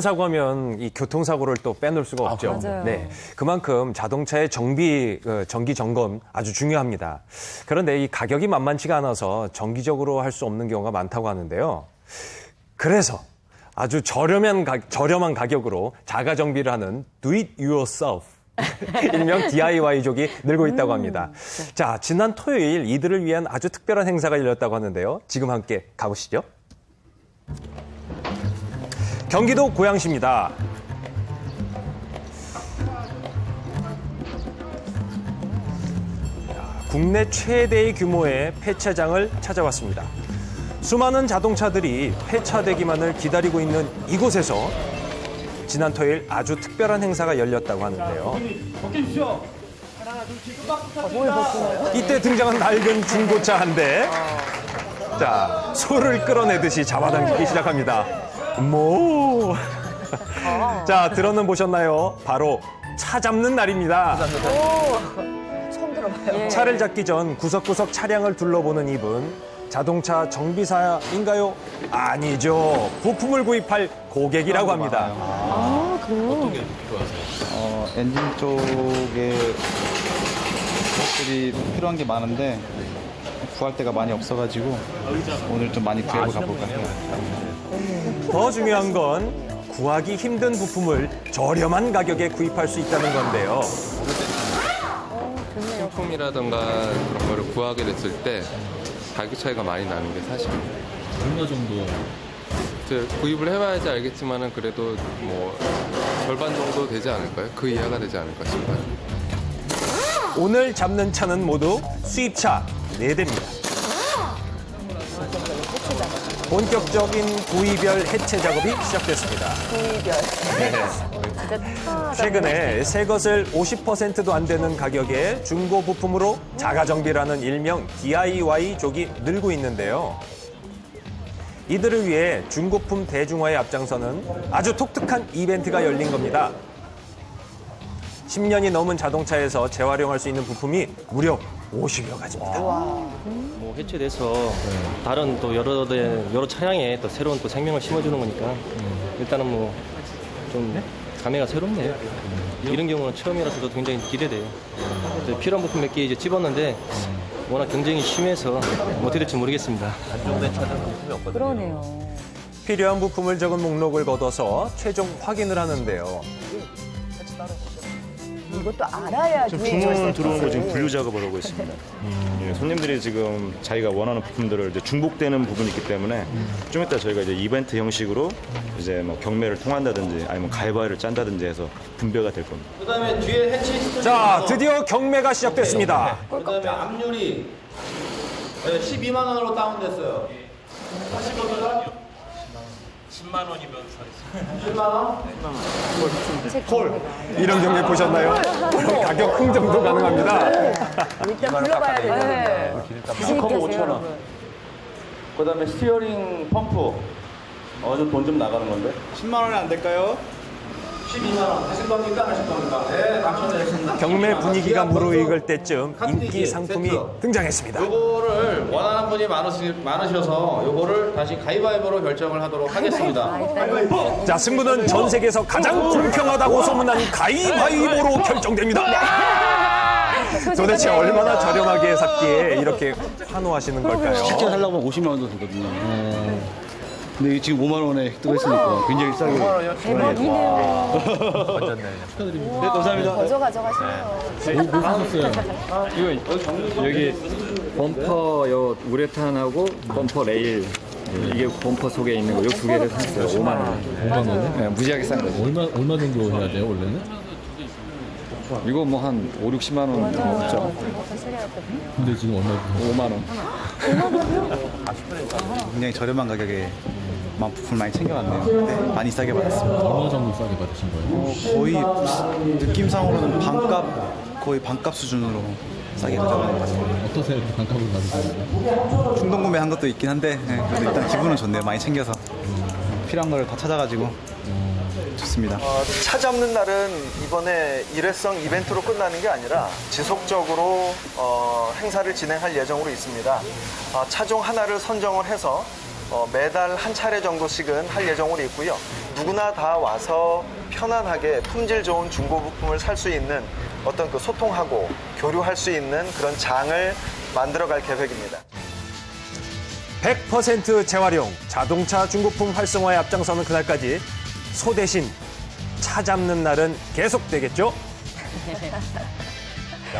사고 하면 이 교통사고를 또 빼놓을 수가 없죠. 맞아요. 네, 그만큼 자동차의 정비, 어, 정기 점검 아주 중요합니다. 그런데 이 가격이 만만치가 않아서 정기적으로 할 수 없는 경우가 많다고 하는데요. 그래서 아주 저렴한, 가, 저렴한 가격으로 자가 정비를 하는 Do It Yourself. 일명 DIY족이 늘고 있다고 합니다. 자, 지난 토요일 이들을 위한 아주 특별한 행사가 열렸다고 하는데요. 지금 함께 가보시죠. 경기도 고양시입니다. 국내 최대의 규모의 폐차장을 찾아왔습니다. 수많은 자동차들이 폐차되기만을 기다리고 있는 이곳에서 지난 토요일 아주 특별한 행사가 열렸다고 하는데요. 이때 등장한 낡은 중고차 한 대. 자, 소를 끌어내듯이 잡아당기기 시작합니다. 뭐. 자, 들어는 보셨나요? 바로 차 잡는 날입니다. 처음 들어봐요. 차를 잡기 전 구석구석 차량을 둘러보는 이분. 자동차 정비사인가요? 아니죠. 부품을 구입할 고객이라고 합니다. 어, 엔진 쪽에 것들이 필요한 게 많은데 구할 데가 많이 없어가지고 오늘 좀 많이 구해보 가볼까 해요. 더 중요한 건 구하기 힘든 부품을 저렴한 가격에 구입할 수 있다는 건데요. 상품이라던가 그런 거를 구하게 됐을 때 가격 차이가 많이 나는 게 사실입니다. 얼마 정도? 이제 구입을 해봐야지 알겠지만은 그래도 뭐 절반 정도 되지 않을까요? 그 이하가 되지 않을까 싶어요. 오늘 잡는 차는 모두 수입차 4대입니다. 본격적인 구이별 해체 작업이 시작됐습니다. 구이별. 네. 최근에 새 것을 50%도 안 되는 가격에 중고 부품으로 자가 정비라는 일명 DIY족이 늘고 있는데요. 이들을 위해 중고품 대중화에 앞장서는 아주 독특한 이벤트가 열린 겁니다. 10년이 넘은 자동차에서 재활용할 수 있는 부품이 무려 50여 가지입니다. 뭐 해체돼서 다른 또 여러 대, 여러 차량에 또 새로운 또 생명을 심어주는 거니까 일단은 뭐 좀 감회가 새롭네요. 이런 경우는 처음이라서 저도 굉장히 기대돼요. 이제 필요한 부품 몇 개 이제 집었는데 워낙 경쟁이 심해서 뭐 어떻게 될지 모르겠습니다. 그러네요. 필요한 부품을 적은 목록을 걷어서 최종 확인을 하는데요. 이것도 알아야 지금 주문. 들어온 거 지금 분류 작업을 하고 있습니다. 예, 손님들이 지금 자기가 원하는 부품들을 이제 중복되는 부분이 있기 때문에 좀 이따 저희가 이제 이벤트 형식으로 이제 뭐 경매를 통한다든지 아니면 가위바위를 짠다든지 해서 분배가 될 겁니다. 그다음에 뒤에 해치 시스템 자, 드디어 경매가 시작됐습니다. 그다음에 압률이 12만 원으로 다운됐어요. 하실 겁니다. 10만 원이면 사겠습니다. 10만 원? 콜. 이런 경매 보셨나요? 가격 흥정도 가능합니다. 일단 불러봐야 되는데. 주식 계세요, 그다음에 스티어링 펌프. 어, 좀 돈 좀 나가는 건데. 10만 원이 안 될까요? 12만 원. 하실 겁니까? 하실 겁니까? 네, 당첨되셨습니다. 경매 분위기가 무르익을 때쯤 인기 상품이 등장했습니다. 요거를 원하는 분이 많으시, 많으셔서 요거를 다시 가위바위보로 결정을 하도록 하겠습니다. 자, 승부는 전 세계에서 가장 불평하다고 소문난 가위바위보로 결정됩니다. 도대체 얼마나 저렴하게 샀기에 이렇게 환호하시는 걸까요? 실제 살려면 50만 원도 되거든요. 근데 지금 5만 원에 획득했으니까 굉장히 싸게. 대박이네요. 네, 감사합니다. 거저 가져가시네요. 뭐 사셨어요? 여기 범퍼 요 우레탄하고 범퍼 레일 이게 범퍼 속에 있는 거 요 두 개를 샀어요. 5만 원. 5만 원에? 네, 무지하게 싼 거죠. 얼마, 얼마 정도 해야 돼요, 원래는? 이거 뭐 한 5, 60만 원 넘었죠. 근데 지금 얼마 정도? 5만 원. 굉장히 저렴한 가격에 만 부품 많이 챙겨왔네요. 많이 싸게 받았습니다. 얼마 정도 싸게 받으신 거예요? 거의 느낌상으로는 반값 거의 반값 수준으로 싸게 것 같습니다. 어떠세요? 이렇게 반값을 받으시는 충동 구매한 것도 있긴 한데 네, 그래도 일단 기분은 좋네요. 많이 챙겨서 필요한 걸 다 찾아가지고 좋습니다. 차 잡는 날은 이번에 일회성 이벤트로 끝나는 게 아니라 지속적으로 어, 행사를 진행할 예정으로 있습니다. 어, 차종 하나를 선정을 해서 어, 매달 한 차례 정도씩은 할 예정으로 있고요. 누구나 다 와서 편안하게 품질 좋은 중고 부품을 살 수 있는 어떤 그 소통하고 교류할 수 있는 그런 장을 만들어갈 계획입니다. 100% 재활용 자동차 중고품 활성화에 앞장서는 그날까지 소 대신 차 잡는 날은 계속되겠죠?